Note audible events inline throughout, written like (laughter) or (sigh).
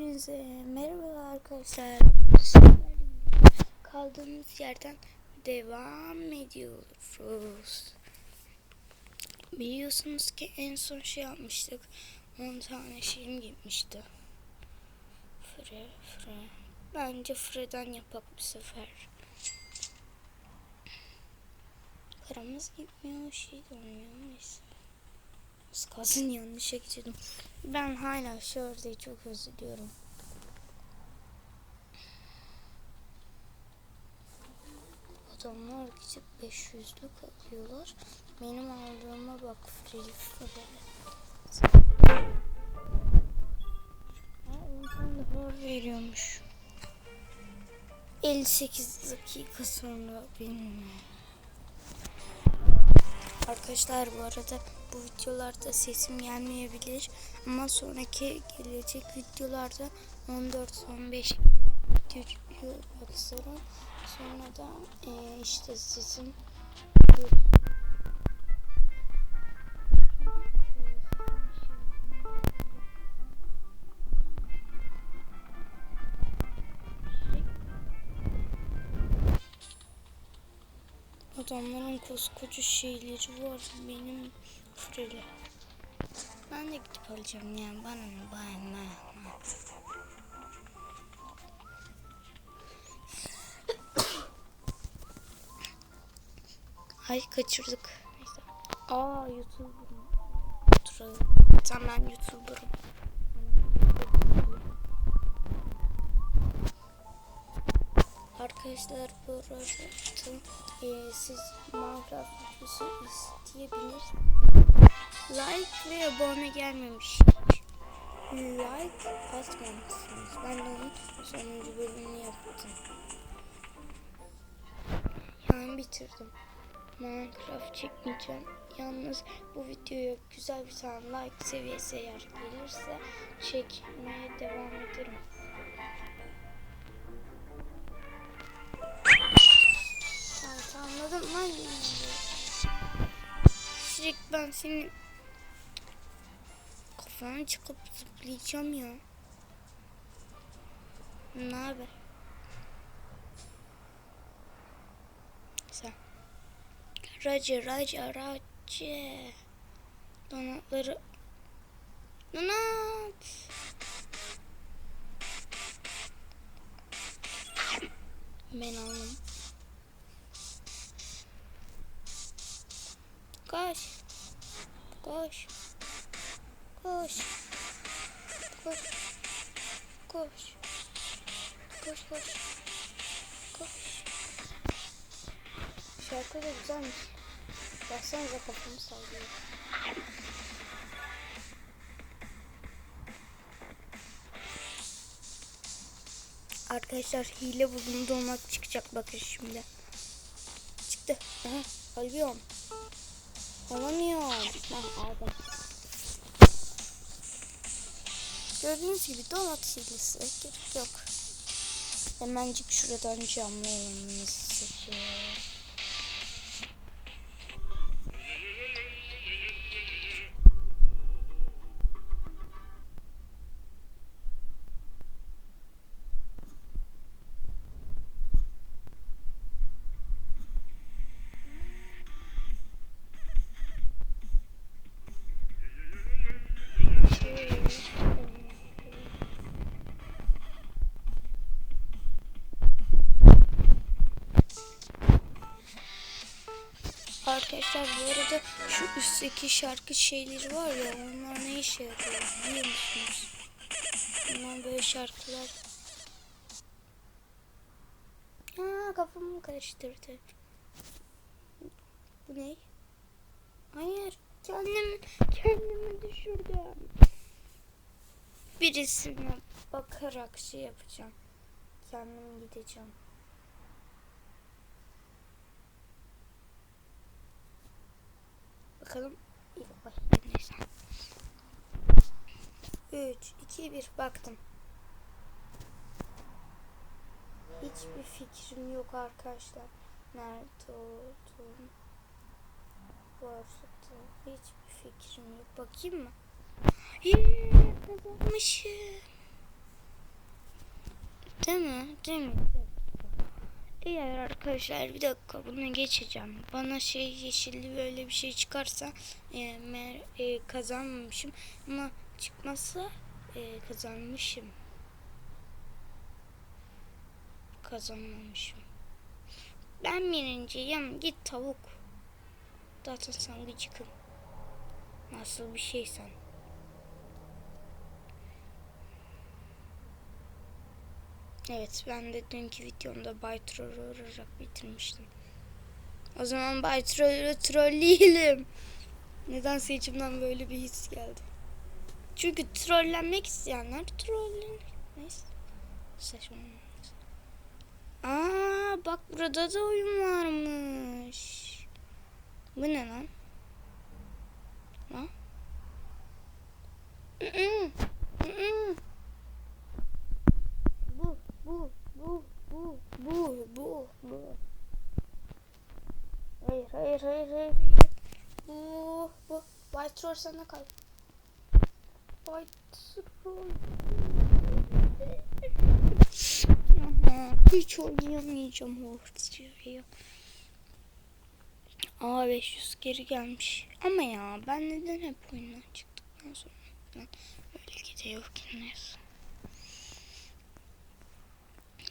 Hepinize merhaba arkadaşlar. Kaldığımız yerden devam ediyoruz. Biliyorsunuz ki en son şey yapmıştık. 10 tane şeyim gitmişti. Fre, fre. Bence freden yapak bu sefer. Paramız gitmiyor, şey de. Neyse. Az kalsın yanlışa geçirdim. Ben hala ördeği çok özlüyorum. Adamlar gidip 500'lük alıyorlar. Benim aldığıma bak free free. Ha, ondan daha veriyormuş. 58 dakika sonra bilmiyorum. Arkadaşlar bu arada bu videolarda sesim gelmeyebilir ama sonraki gelecek videolarda 14-15 video. Sonra da e, işte sesim koskoca şeyleri var benim freli. Ben de gidip alacağım yani bana ne bana ne. Ay kaçırdık. Neyse. Aa YouTuber'ım. Tamam ben YouTuber'ım. Arkadaşlar bu arada e, siz Minecraft videosu isteyebilirsiniz. Like ve abone gelmemiş. Like atmamışsınız. Ben de onun sonuncu bölümünü yaptım. Yani bitirdim. Minecraft çekmeyeceğim. Yalnız bu videoya güzel bir tane like seviyesi eğer gelirse çekmeye devam ederim. Lan. Sürekli ben senin kafana çıkıp zıplayacağım ya. Ne haber? Sen. Racı, racı, racı. Donatları. Donat. Ben aldım. Koş. Koş. Koş. Koş. Koş. Koş koş. Koş. Şarkı da güzelmiş. Baksanıza kafamı sallıyor. Arkadaşlar hile buldum donat çıkacak bakın şimdi. Çıktı. Aha, alıyorum. Alamıyorum. Ben aldım. Gördüğünüz gibi donat hilesi. Yok. Hemencik şuradan camlayalım. Sıkı. Arkadaşlar bu arada şu üstteki şarkı şeyleri var ya onlar ne işe yarıyor biliyor musunuz? Bunlar böyle şarkılar. Aa kafamı karıştırdı. Bu ne? Hayır kendim kendimi düşürdüm. Birisine bakarak şey yapacağım. Kendim gideceğim. Bakalım. İlk başlayalım neyse. 3, 2, 1 baktım. Hiçbir fikrim yok arkadaşlar. Nerede olduğum. Varsa hiçbir fikrim yok. Bakayım mı? Yee, kazanmışım. Değil mi? Değil mi? Eğer arkadaşlar bir dakika bunu geçeceğim. Bana şey yeşilli böyle bir şey çıkarsa e, mer, e, kazanmamışım. Ama çıkmazsa e, kazanmışım. Kazanmamışım. Ben birinciyim. Git tavuk. Zaten sen gıcıkın. Nasıl bir şeysen. Evet ben de dünkü videomda Bay olarak bitirmiştim. O zaman Bay Troll'ü trolleyelim. Nedense içimden böyle bir his geldi. Çünkü trollenmek isteyenler trollenir. Neyse. Saçma. Aa bak burada da oyun varmış. Bu ne lan? Ha? Mm-mm. Mm-mm. Bu, bu, bu, bu, bu, bu. Hayır, hayır, hayır, hayır. Bu, bu. White Troll sana kal. White Troll. Hiç oynayamayacağım ortaya. Aa 500 geri gelmiş. Ama ya ben neden hep oyundan çıktıktan sonra öyle gidiyor ki neyse.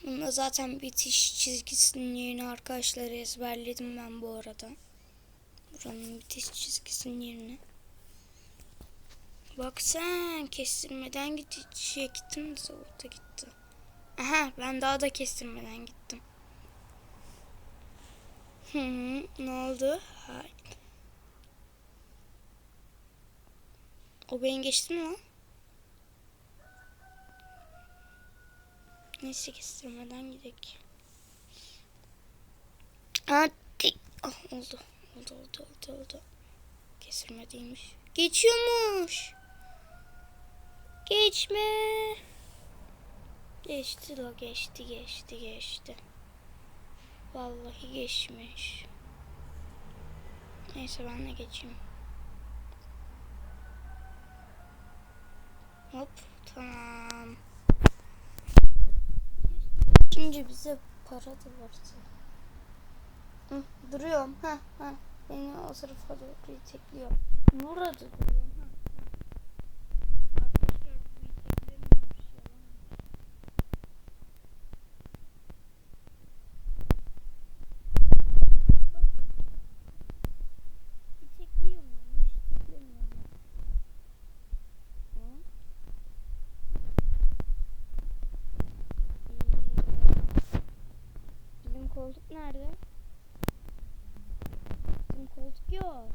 Bunda zaten bitiş çizgisinin yerini arkadaşlar ezberledim ben bu arada. Buranın bitiş çizgisinin yerini. Bak sen kestirmeden gittim de gitti. Aha ben daha da kestirmeden gittim. Hı hı ne oldu? Hayır. O beni geçti mi lan? Neyse kestirmeden gidelim. Hadi. Ah, oldu. Oldu oldu oldu oldu. Değilmiş. Geçiyormuş. Geçme. Geçti la geçti geçti geçti. Vallahi geçmiş. Neyse ben de geçeyim. Hop tamam. Şimdi bize para da verdi. Hı, duruyorum. Ha ha. Beni o tarafa doğru itekliyor. Burada duruyorum. Ha. Arkadaşlar bu iteklemiyormuş yalan. Bakın. İtekliyor muymuş? İteklemiyor mu? Hı? Ee, Bizim koltuk nerede? Bizim koltuk yok.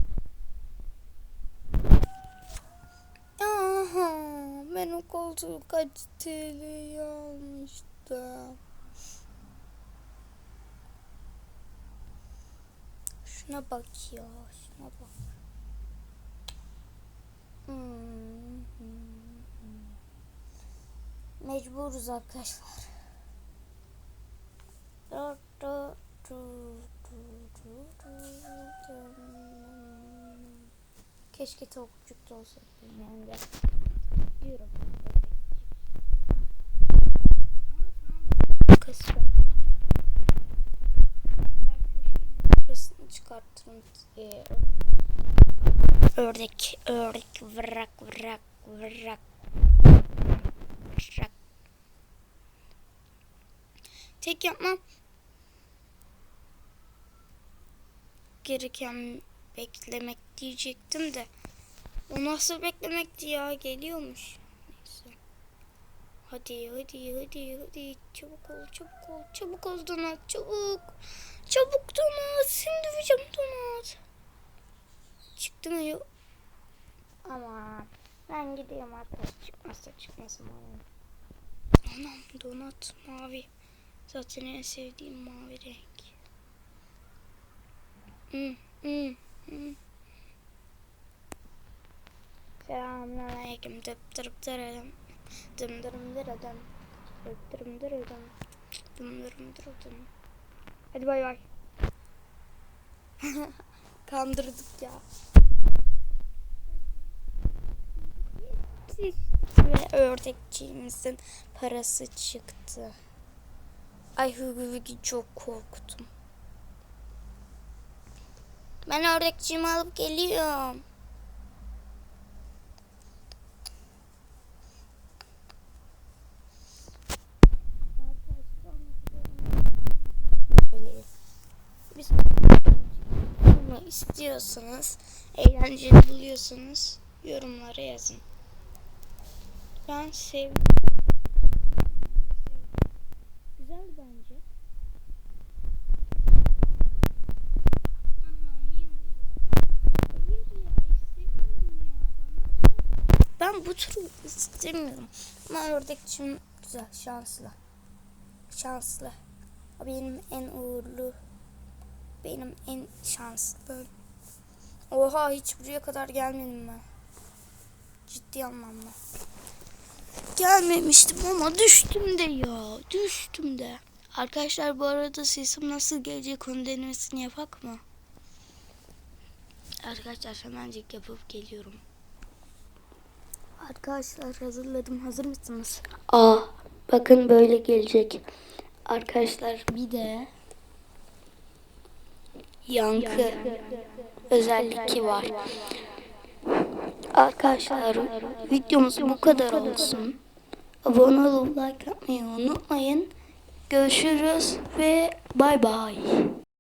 Aha, ben o koltuğu kaç TL'ye almıştım. Şuna bak ya, şuna bak. Hmm, hmm, hmm. Mecburuz arkadaşlar. Keşke tavukçuk da olsaydı yani de. Diyorum. Burasını çıkartırım. Ee, ördek, ördek, vrak, vrak, vrak, vrak. Tek yapmam gereken beklemek diyecektim de o nasıl beklemekti ya geliyormuş. Neyse. Hadi hadi hadi hadi çabuk ol çabuk ol çabuk ol donat çabuk. Çabuk donat seni döveceğim donat. Çıktı mı yok. Aman ben gidiyorum artık çıkmazsa çıkmasın bana. Anam donat mavi. Zaten en sevdiğim mavi renk. Selamünaleyküm. Dıp dırıp dırıdım. Dım dırım dırıdım. Dırıp dırım dırıdım. Dım dırım dırıdım. Hadi bay bay. (laughs) Kandırdık ya. Ve ördekçiğimizin parası çıktı. Ay Hügü çok korktum. Ben ördekçiğimi alıp geliyorum. Biz istiyorsanız, eğlenceli buluyorsanız yorumlara yazın. Ben sevdim. Güzel bence. Turu istemiyorum. Ama ördekçim güzel, şanslı. Şanslı. Benim en uğurlu. Benim en şanslı. Oha hiç buraya kadar gelmedim ben. Ciddi anlamda. Gelmemiştim ama düştüm de ya. Düştüm de. Arkadaşlar bu arada sesim nasıl gelecek onu denemesini yapak mı? Arkadaşlar hemencik yapıp geliyorum. Arkadaşlar hazırladım. Hazır mısınız? Aa bakın böyle gelecek. Arkadaşlar bir de yankı özelliği var. Arkadaşlar videomuz bu kadar olsun. Abone olup like atmayı unutmayın. Görüşürüz ve bay bay.